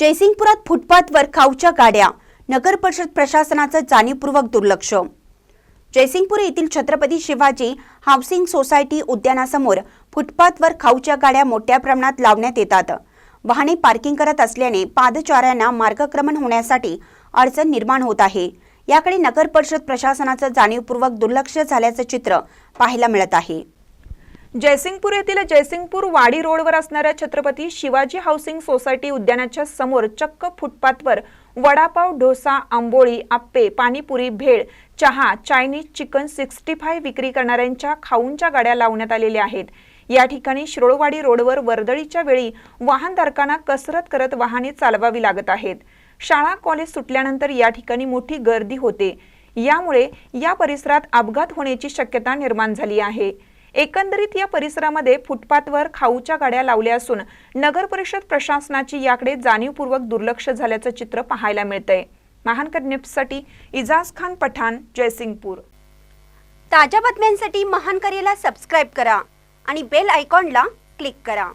जयसिंगपुरात फुटपाथवर खाऊच्या गाड्या. नगर परिषद प्रशासनाचं जाणीवपूर्वक दुर्लक्ष. जयसिंगपूर येथील छत्रपती शिवाजी हाऊसिंग सोसायटी उद्यानासमोर फुटपाथवर खाऊच्या गाड्या मोठ्या प्रमाणात लावण्यात येतात. वाहने पार्किंग करत असल्याने पादचाऱ्यांना मार्गक्रमण होण्यासाठी अडचण निर्माण होत आहे. याकडे नगर परिषद प्रशासनाचं जाणीवपूर्वक दुर्लक्ष झाल्याचं चित्र पाहायला मिळत आहे. जयसिंगपूर येथील जयसिंगपूर वाडी रोडवर असणाऱ्या छत्रपती शिवाजी हाऊसिंग सोसायटी उद्यानाच्या समोर चक्क फुटपाथवर वडापाव डोसा आंबोळी आप्पे पाणीपुरी भेळ चहा चायनीज चिकन सिक्स्टी फाय विक्री करणाऱ्यांच्या खाऊंच्या गाड्या लावण्यात आलेल्या आहेत. या ठिकाणी शिरोळवाडी रोडवर वर्दळीच्या वेळी वाहनधारकांना कसरत करत वाहने चालवावी लागत आहेत. शाळा कॉलेज सुटल्यानंतर या ठिकाणी मोठी गर्दी होते. यामुळे या परिसरात अपघात होण्याची शक्यता निर्माण झाली आहे. एकंदरीत या परिसरामध्ये फुटपाथवर खाऊच्या गाड्या लावल्या असून नगर परिषद प्रशासनाची याकडे जाणीवपूर्वक दुर्लक्ष झाल्याचं चित्र पाहायला मिळतंय. महानकर न्यूजसाठी इजाज खान पठाण जयसिंगपूर. ताज्या बातम्यांसाठी महानकरेला सबस्क्राईब करा आणि बेल आयकॉनला क्लिक करा.